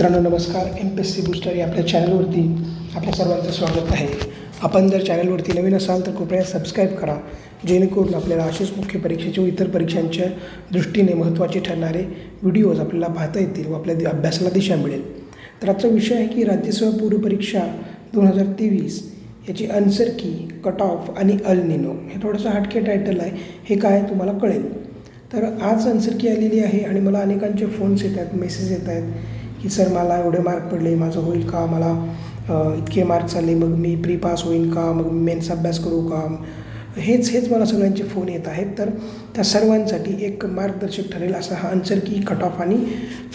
मित्रांनो नमस्कार. M P S C booster या आपल्या चॅनलवरती आपल्या सर्वांचं स्वागत आहे. आपण जर चॅनलवरती नवीन असाल तर कृपया सबस्क्राईब करा. जेणेकरून आपल्याला असेच मुख्य परीक्षेचे व इतर परीक्षांच्या दृष्टीने महत्त्वाचे ठरणारे व्हिडिओज आपल्याला पाहता येतील व आपल्या दि- अभ्यासाला दिशा मिळेल. तर आजचा विषय आहे की राज्यसेवा पूर्व परीक्षा दोन हजार तेवीस याची आन्सर की कट ऑफ आणि अल निनो हे थोडंसं हटके टायटल आहे. हे काय तुम्हाला कळेल. तर आज आन्सर की आलेली आहे आणि मला अनेकांचे फोन्स येत आहेत मेसेज येत आहेत. की सर मला एवढे मार्क पडले माझं होईल का? मला इतके मार्क्स आले मग मी प्री पास होईन का? मग मी मेन्स अभ्यास करू का? हेच हेच मला सगळ्यांचे फोन येत आहेत. तर त्या सर्वांसाठी एक मार्गदर्शक ठरेल असा हा आन्सर की कट ऑफ आणि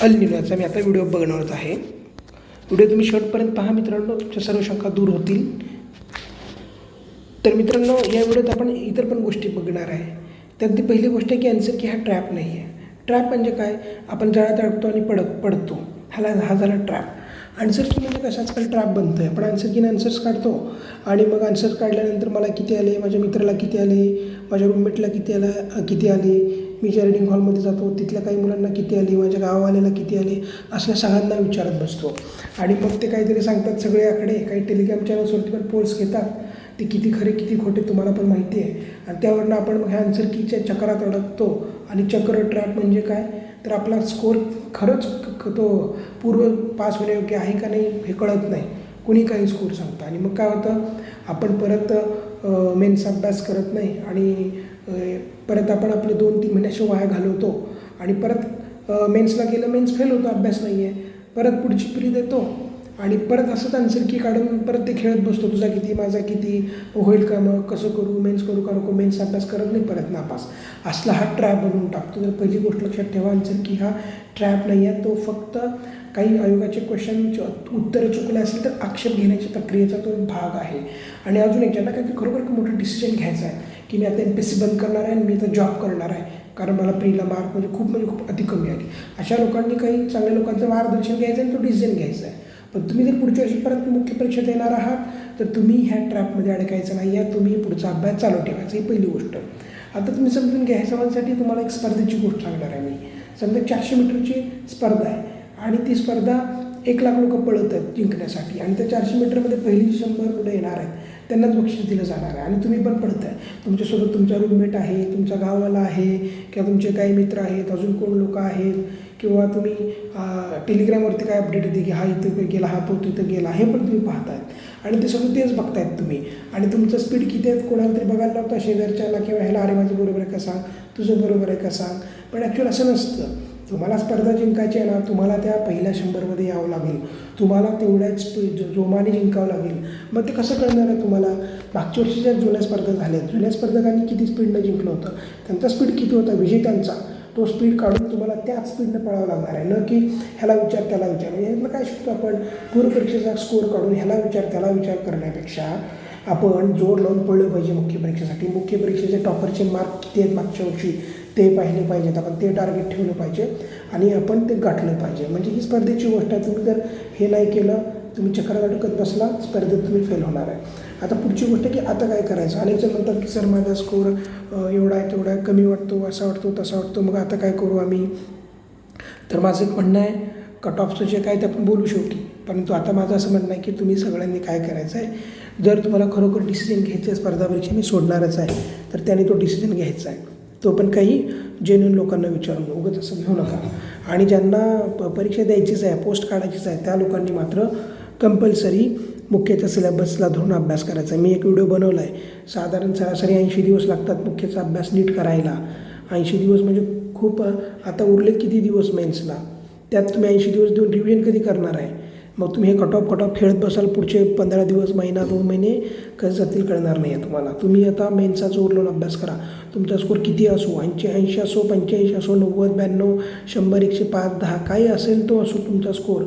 अल निनोचा मी आता व्हिडिओ बघणारच आहे. व्हिडिओ तुम्ही शेवटपर्यंत पहा मित्रांनो तुमच्या सर्व शंका दूर होतील. तर मित्रांनो या व्हिडिओत आपण इतर पण गोष्टी बघणार आहे. त्यातली पहिली गोष्ट आहे की आन्सर की हा ट्रॅप नाही आहे ट्रॅप म्हणजे काय? आपण जळात अडकतो आणि पडक पडतो. ह्याला हा झाला ट्रॅप आन्सर की म्हणजे कसं आजकाल ट्रॅप बनतं आहे आपण आन्सर कीने आन्सर्स काढतो. आणि मग आन्सर्स काढल्यानंतर मला किती आले? माझ्या मित्राला किती आले? माझ्या रूममेटला किती आला? किती आले? मी ज्या रिडिंग हॉलमध्ये जातो तिथल्या काही मुलांना किती आली? माझ्या गाववाल्याला किती आले? असल्या सगळ्यांना विचारत बसतो. आणि मग ते काहीतरी सांगतात सगळे आकडे काही टेलिग्राम चॅनल्सवरती पण पोल्स घेतात. ते किती खरे किती खोटे तुम्हाला पण माहिती आहे. आणि त्यावरनं आपण मग ह्या आन्सर कीच्या चक्रात अडकतो. आणि चक्र ट्रॅप म्हणजे काय? तर आपला स्कोर खरंच तो पूर्व पास होण्यायोग्य आहे का नाही हे कळत नाही. कुणी काही स्कोर सांगतं. आणि मग काय होतं? आपण परत मेन्स अभ्यास करत नाही आणि परत आपण आपले दोन तीन महिन्याचे वाया घालवतो आणि परत मेन्सला गेलं मेन्स फेल होतो अभ्यास नाही आहे परत पुढची प्री देतो. आणि परत असंच आन्सर की काढून परत ते खेळत बसतो तुझा किती माझा किती होईल का मग कसं करू मेन्स करू का नको मेन्स अभ्यास करत नाही परत नापास. असला हा ट्रॅप बनवून टाकतो. तर पहिली गोष्ट लक्षात ठेवा आन्सर की हा ट्रॅप नाही आहे तो फक्त काही आयोगाचे क्वेश्चन उत्तरं चुकले असेल तर आक्षेप घेण्याच्या प्रक्रियेचा तो एक भाग आहे. आणि अजून एक ज्यांना काही खरोखर मोठं डिसिजन घ्यायचं आहे की मी आता एम पी सी बंद करणार आहे आणि मी आता जॉब करणार आहे कारण मला प्रीला मार्क म्हणजे खूप म्हणजे खूप अति कमी आली. अशा लोकांनी काही चांगल्या लोकांचं मार्गदर्शन घ्यायचं आहे आणि तो डिसिजन घ्यायचा आहे. पण तुम्ही जर पुढच्या वर्षी परत मुख्य परीक्षा देणार आहात तर तुम्ही ह्या ट्रॅपमध्ये अडकायचं नाही आहे. तुम्ही पुढचा अभ्यास चालू ठेवायचा ही पहिली गोष्ट. आता तुम्ही समजून घ्या ह्या सर्वांसाठी तुम्हाला एक स्पर्धेची गोष्ट सांगणार आहे मी. समजा चारशे मीटरची स्पर्धा आहे आणि ती स्पर्धा एक लाख लोक पळत आहेत जिंकण्यासाठी. आणि त्या चारशे मीटरमध्ये पहिली शंभर मुलं येणार आहेत त्यांनाच बक्षीस दिलं जाणार आहे. आणि तुम्ही पण पडताय. तुमच्यासोबत तुमचा रूममेट आहे तुमचा गाववाला आहे किंवा तुमचे काही मित्र आहेत अजून कोण लोक आहेत किंवा तुम्ही टेलिग्रामवरती काय अपडेट येते की हा इथं गेला हा तो तिथं गेला हे पण तुम्ही पाहतायत आणि ते सगळं तेच बघतायत तुम्ही. आणि तुमचं स्पीड किती आहेत कोणाला तरी बघायला लावता शेजारच्याला किंवा ह्याला अरे माझं बरोबर आहे का सांग? तुझं बरोबर आहे का सांग? पण ॲक्च्युअल असं नसतं. तुम्हाला स्पर्धा जिंकायची आहे ना तुम्हाला त्या पहिल्या शंभरमध्ये यावं लागेल. तुम्हाला तेवढ्याच जो- जोमाने जिंकावं लागेल. मग ते कसं कळणार आहे तुम्हाला? मागच्या वर्षीच्या जुन्या स्पर्धा झाल्या जुन्या स्पर्धकांनी किती स्पीडनं जिंकलं होतं? त्यांचा स्पीड किती होता? विजेत्यांचा तो स्पीड काढून तुम्हाला त्याच स्पीडनं पळावं लागणार आहे. न की ह्याला विचार त्याला विचार. म्हणजे काय शिकतो आपण? पूर्वपरीक्षेचा स्कोअर काढून ह्याला विचार त्याला विचार करण्यापेक्षा आपण जोर लावून पडलं पाहिजे मुख्य परीक्षेसाठी. मुख्य परीक्षेचे टॉपरचे मार्क किती आहेत मागच्या वर्षी? ते पाहिले पाहिजेत. आपण ते टार्गेट ठेवलं पाहिजे आणि आपण ते गाठलं पाहिजे. म्हणजे ही स्पर्धेची गोष्ट आहे. तुम्ही जर हे नाही केलं तुम्ही चक्रात अडकत बसला स्पर्धेत तुम्ही फेल होणार आहे. आता पुढची गोष्ट की आता काय करायचं? अनेक जण म्हणतात की सर माझा स्कोर एवढा आहे तेवढा आहे कमी वाटतो असा वाटतो तसा वाटतो मग आता काय करू आम्ही? तर माझं एक म्हणणं आहे कट ऑफचं जे काय ते आपण बोलू शेवटी. परंतु आता माझं असं म्हणणं आहे की तुम्ही सगळ्यांनी काय करायचं आहे? जर तुम्हाला खरोखर डिसिजन घ्यायचं आहे स्पर्धा परीक्षा मी सोडणारच आहे तर त्याने तो डिसिजन घ्यायचा आहे. तो पण काही जेन्युन लोकांना विचारून उगत असं घेऊ नका. आणि ज्यांना प परीक्षा द्यायचीच आहे पोस्ट काढायचीच आहे त्या लोकांनी मात्र कंपल्सरी मुख्यच्या सिलेबसला धरून अभ्यास करायचा. आहे मी एक व्हिडिओ बनवला आहे साधारण सरासरी ऐंशी दिवस लागतात मुख्यचा अभ्यास नीट करायला. ऐंशी दिवस म्हणजे खूप आता उरले किती दिवस मेन्सला त्यात तुम्ही ऐंशी दिवस देऊन रिव्हिजन कधी करणार आहे? मग तुम्ही हे कट ऑफ कट ऑफ खेळत बसाल पुढचे पंधरा दिवस महिना दोन महिने कसं जातील कळणार नाही आहे तुम्हाला. तुम्ही आता मेन्सचा जोर लावून अभ्यास करा. तुमचा स्कोर किती असो ऐंशी ऐंशी असो पंच्याऐंशी असो नव्वद ब्याण्णव शंभर एकशे पाच दहा काही असेल तो असो तुमचा स्कोर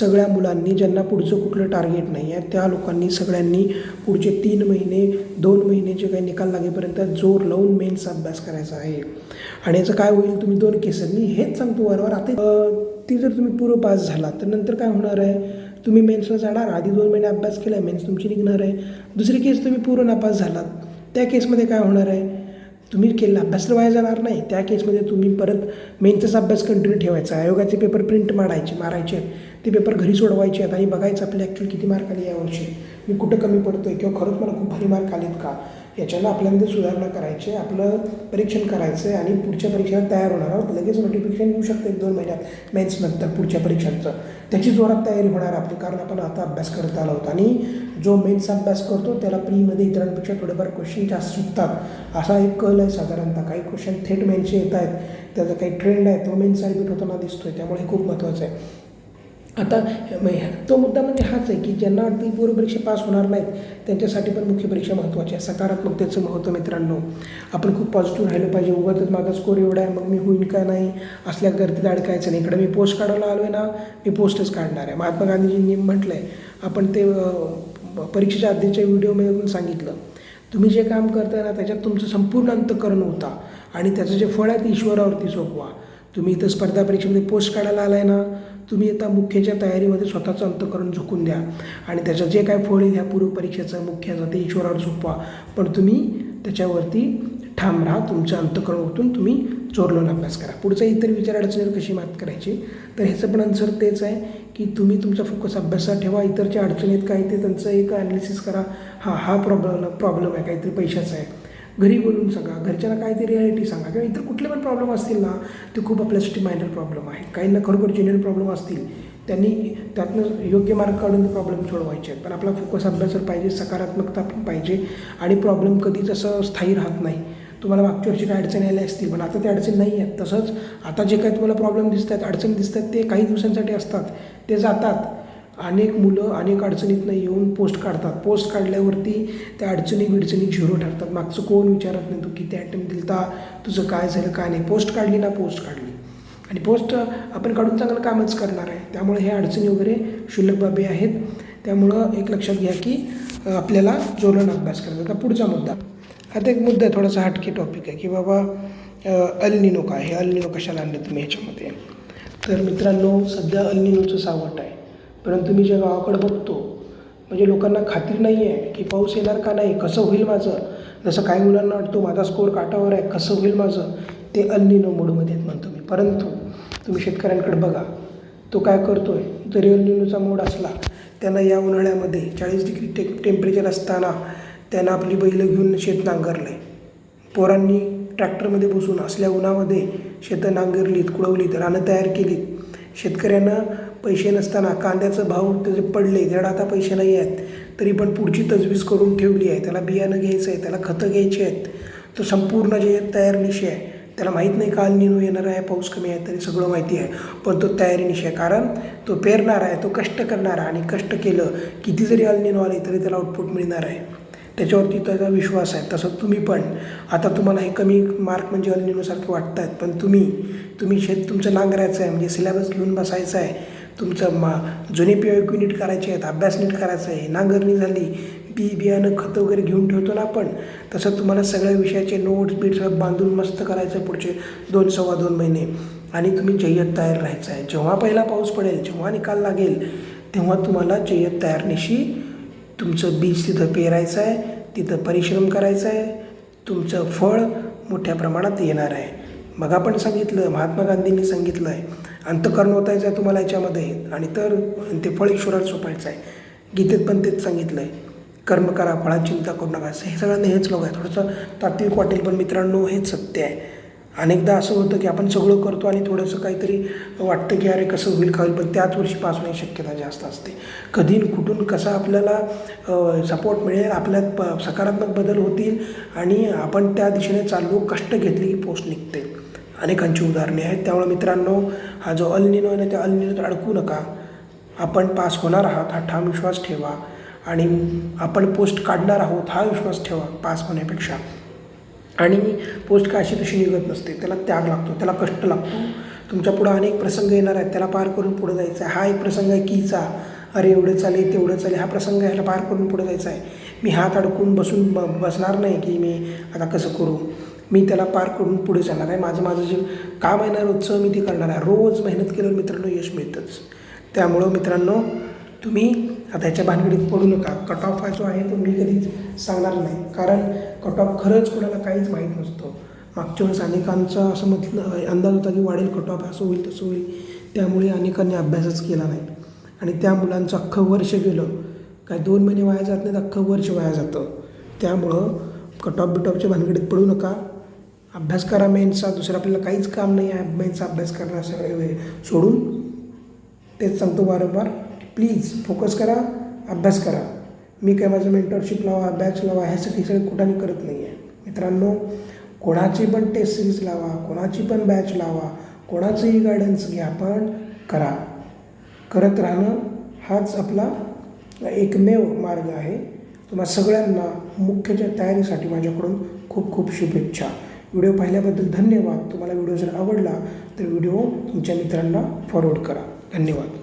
सगळ्या मुलांनी ज्यांना पुढचं कुठलं टार्गेट नाही आहे त्या लोकांनी सगळ्यांनी पुढचे तीन महिने दोन महिन्याचे काही निकाल लागेपर्यंत जोर लावून मेन्सचा अभ्यास करायचा आहे. आणि याचं काय होईल तुम्ही दोन केसांनी हेच सांगतो वारंवार. आता ती जर तुम्ही पूर्व पास झाला तर नंतर काय होणार आहे? तुम्ही मेन्सला जाणार आधी दोन महिने अभ्यास केला आहे मेन्स तुमची निघणार आहे. दुसरी केस तुम्ही पूर्ण नापास झालात त्या केसमध्ये काय होणार आहे? तुम्ही केलेला अभ्यास तर वाया जाणार नाही. त्या केसमध्ये तुम्ही परत मेनचाच अभ्यास कंटिन्यू ठेवायचा. आयोगाचे पेपर प्रिंट मारायचे मारायचे आहेत. ते पेपर घरी सोडवायचे आहेत. आणि बघायचं आपले ॲक्च्युअली किती मार्क आले यावर्षी मी कुठं कमी पडतो आहे किंवा खरंच मला खूप भारी मार्क आलेत का? याच्यानं आपल्यामध्ये सुधारणा करायची आपलं परीक्षण करायचं आहे आणि पुढच्या परीक्षेला तयार होणार आहोत. लगेच नोटिफिकेशन येऊ शकतं एक दोन महिन्यात मेन्सनंतर पुढच्या परीक्षांचं. त्याची जोरात तयारी होणार आपली कारण आपण आता अभ्यास करत आलो आहोत. आणि जो मेन्स अभ्यास करतो त्याला प्रीमध्ये इतरांपेक्षा थोडेफार क्वेश्चन जास्त सुटतात. असा एक कल आहे साधारणतः. काही क्वेश्चन थेट मेन्सचे येत आहेत. त्याचा काही ट्रेंड आहे तो मेन्सचा रिपीट होताना दिसतो आहे त्यामुळे हे खूप महत्त्वाचं आहे. आता तो मुद्दा म्हणजे हाच आहे की ज्यांना अगदी की परीक्षा पास होणार नाहीत त्यांच्यासाठी पण मुख्य परीक्षा महत्त्वाची आहे. सकारात्मकतेचं महत्त्व मित्रांनो. आपण खूप पॉझिटिव्ह राहिलं पाहिजे. उगाच माझा स्कोर एवढा आहे मग मी होईन का नाही? असल्या गर्दीत अडकायचं नाही. इकडे मी पोस्ट काढायला आलो आहे ना मी पोस्टच काढणार आहे. महात्मा गांधीजींनी म्हटलं आहे आपण ते परीक्षेच्या आधीच्या व्हिडिओमध्ये पण सांगितलं. तुम्ही जे काम करताय ना त्याच्यात तुमचं संपूर्ण अंतकरण होता. आणि त्याचं जे फळ आहे ते ईश्वरावरती सोपवा. तुम्ही इथं स्पर्धा परीक्षेमध्ये पोस्ट काढायला आलाय ना तुम्ही आता मुख्यच्या तयारीमध्ये स्वतःचं अंतकरण झोकून द्या. आणि त्याचं जे काय फळ येईल ह्या पूर्व परीक्षेचं मुख्याचं ते ईश्वरावर झोपवा पण तुम्ही त्याच्यावरती ठाम राहा तुमचं अंतकरण ओतून तुम्ही चोरलोन अभ्यास करा. पुढचा इतर विचार अडचणीवर कशी मात करायची? तर ह्याचं पण आन्सर तेच आहे की तुम्ही तुमचा फोकस अभ्यासात ठेवा. इतरच्या अडचणीत काय ते त्यांचं एक ॲनालिसिस करा. हा हा प्रॉब्लेम प्रॉब्लेम आहे. काहीतरी पैशाचा आहे. घरी बोलून सांगा घरच्यांना काहीतरी रियालिटी सांगा किंवा इतर कुठले पण प्रॉब्लेम असतील ना ते खूप आपल्यासाठी मायनर प्रॉब्लेम आहेत. काहींना खरोखर जेन्युअन प्रॉब्लेम असतील त्यांनी त्यातनं योग्य मार्ग काढून प्रॉब्लेम सोडवायचे आहेत. पण आपला फोकस अभ्यासावर पाहिजे सकारात्मकता पण पाहिजे आणि प्रॉब्लेम कधीच असं स्थायी राहत नाही. तुम्हाला मागच्या वर्षी काय अडचणी आल्या असतील पण आता त्या अडचणी नाही आहेत. तसंच आता जे काही तुम्हाला प्रॉब्लेम दिसत आहेत अडचणी दिसत आहेत ते काही दिवसांसाठी असतात. ते जातात. अनेक मुलं अनेक अडचणीतनं येऊन पोस्ट काढतात. पोस्ट काढल्यावरती त्या अडचणी बिडचणी झिरो ठरतात. मागचं कोण विचारत नाही तू किती अटेम्प्ट दिलता तुझं काय झालं काय नाही. पोस्ट काढली ना पोस्ट काढली. आणि पोस्ट आपण काढून चांगलं कामच करणार आहे. त्यामुळे हे अडचणी वगैरे शुल्लक बाबी आहेत. त्यामुळं एक लक्षात घ्या की आपल्याला जोरण अभ्यास करायचा आता पुढचा मुद्दा. आता एक मुद्दा आहे थोडासा हटके टॉपिक आहे की बाबा अल्निनो काय हे अल्निनो कशाला आणलं तुम्ही ह्याच्यामध्ये? तर मित्रांनो सध्या अल्निनोचं सावट आहे. परंतु मी ज्या गावाकडं बघतो म्हणजे लोकांना खात्री नाही आहे की पाऊस येणार का नाही कसं होईल माझं जसं काही मुलांना वाटतो माझा स्कोर काटावर आहे कसं होईल माझं ते अल्निनो मोडमध्ये आहेत म्हणतो मी. परंतु तुम्ही शेतकऱ्यांकडे बघा तो काय करतो आहे जरी अल्निनोचा मोड असला त्यांना या उन्हाळ्यामध्ये चाळीस डिग्री टे टेम्परेचर असताना त्यांना आपली बैलं घेऊन शेत नांगरलं आहे पोरांनी ट्रॅक्टरमध्ये बसून असल्या उन्हामध्ये शेतं नांगरलीत कुळवलीत रानं तयार केलीत. शेतकऱ्यांना पैसे नसताना कांद्याचं भाव त्याचे पडले त्याला आता पैसे नाही आहेत तरी पण पुढची तजवीज करून ठेवली आहे. त्याला बियाणं घ्यायचं आहे त्याला खतं घ्यायची आहेत. तो संपूर्ण जे तयार निशी आहे. त्याला माहीत नाही काल निनो येणार आहे पाऊस कमी आहे तरी सगळं माहिती आहे. पण तो तयारी आहे कारण तो पेरणार आहे तो कष्ट करणार आहे आणि कष्ट केलं किती जरी अल्निनो आले तरी त्याला आउटपुट मिळणार आहे. त्याच्यावरती त्याचा विश्वास आहे. तसं तुम्ही पण. आता तुम्हाला हे कमी मार्क म्हणजे अल्निनोसारखे वाटत आहेत पण तुम्ही तुम्ही शेत तुमचं नांगरायचं आहे म्हणजे सिलेबस घेऊन बसायचं आहे तुमचं मा जुने पी नीट करायचे आहेत अभ्यास नीट करायचा आहे नांगरणी झाली बी बियाणं खतं वगैरे घेऊन ठेवतो ना आपण तसं तुम्हाला सगळ्या विषयाचे नोट्स बीट सगळं बांधून मस्त करायचं आहे पुढचे दोन सव्वा दोन महिने. आणि तुम्ही जय्यत तयार राहायचं आहे. जेव्हा पहिला पाऊस पडेल जेव्हा निकाल लागेल तेव्हा तुम्हाला जय्यत तयारनिशी तुमचं बीज तिथं पेरायचं आहे तिथं परिश्रम करायचं आहे तुमचं फळ मोठ्या प्रमाणात येणार आहे. मग आपण सांगितलं महात्मा गांधींनी सांगितलं आहे अंतकरण होतायचं आहे तुम्हाला याच्यामध्ये. आणि तर ते फळ ईश्वराला सोपायचं आहे. गीतेत पण तेच सांगितलं आहे कर्म करा फळा चिंता करू नका. असं हे सगळ्यांना हेच लोक आहे थोडंसं तात्विक वाटेल पण मित्रांनो हेच सत्य आहे. अनेकदा असं होतं की आपण सगळं करतो आणि थोडंसं काहीतरी वाटतं की अरे कसं होईल का होईल पण त्याच वर्षी पास होण्याची शक्यता जास्त असते. कधी कुठून कसा आपल्याला सपोर्ट मिळेल आपल्यात प सकारात्मक बदल होतील आणि आपण त्या दिशेने चालू कष्ट घेतले की पोस्ट निघते. अनेकांची उदाहरणे आहेत. त्यामुळे मित्रांनो हा जो अल्निनो आहे ना त्या अल्निनोत अडकू नका. आपण पास होणार आहात हा ठाम विश्वास ठेवा. आणि आपण पोस्ट काढणार आहोत हा विश्वास ठेवा पास होण्यापेक्षा. आणि पोस्ट काय अशी तशी निघत नसते. त्याला त्याग लागतो त्याला कष्ट लागतो. तुमच्या पुढं अनेक प्रसंग येणार आहेत त्याला पार करून पुढं जायचं आहे. हा एक प्रसंग आहे कीचा. अरे एवढं चालेल तेवढं चालेल. हा प्रसंग ह्याला पार करून पुढं जायचा आहे. मी हात अडकून बसून ब बसणार नाही की मी आता कसं करू? मी त्याला पार करून पुढे जाणार आहे. माझं माझं जे काम आहे ना रोजचं मी ते करणार आहे. रोज मेहनत केल्यावर मित्रांनो यश मिळतंच. त्यामुळं मित्रांनो तुम्ही आता ह्याच्या भानगडीत पडू नका. कट ऑफ हा जो आहे तो मी कधीच सांगणार नाही. कारण कट ऑफ खरंच कोणाला काहीच माहीत नसतो. मागच्या वेळेस अनेकांचा असं म्हटलं अंदाज होता की वाढेल कट ऑफ असं होईल तसं होईल. त्यामुळे अनेकांनी अभ्यासच केला नाही. आणि त्या मुलांचं अख्खं वर्ष गेलं. काय दोन महिने वाया जात नाहीत अख्खं वर्ष वाया जातं. त्यामुळं कट ऑफ बिटॉपच्या भानगडीत पडू नका. अभ्यास करा मेन्सचा दुसरं आपल्याला काहीच काम नाही आहे मेन्सचा अभ्यास करणं सगळे वेळ. सोडून तेच सांगतो वारंवार प्लीज फोकस करा अभ्यास करा. मी काय माझं मेंटरशिप लावा बॅच लावा ह्यासाठी सगळं कुठं करत नाही आहे. मित्रांनो कोणाची पण टेस्ट सिरीज लावा कोणाची पण बॅच लावा कोणाचंही गायडन्स घ्या पण करा. करत राहणं हाच आपला एकमेव मार्ग आहे. तुम्हा सगळ्यांना मुख्यच्या तयारीसाठी माझ्याकडून खूप खूप शुभेच्छा. व्हिडिओ पाहिल्याबद्दल धन्यवाद. तुम्हाला व्हिडिओ जर आवडला तर व्हिडिओ तुमच्या मित्रांना फॉरवर्ड करा. धन्यवाद.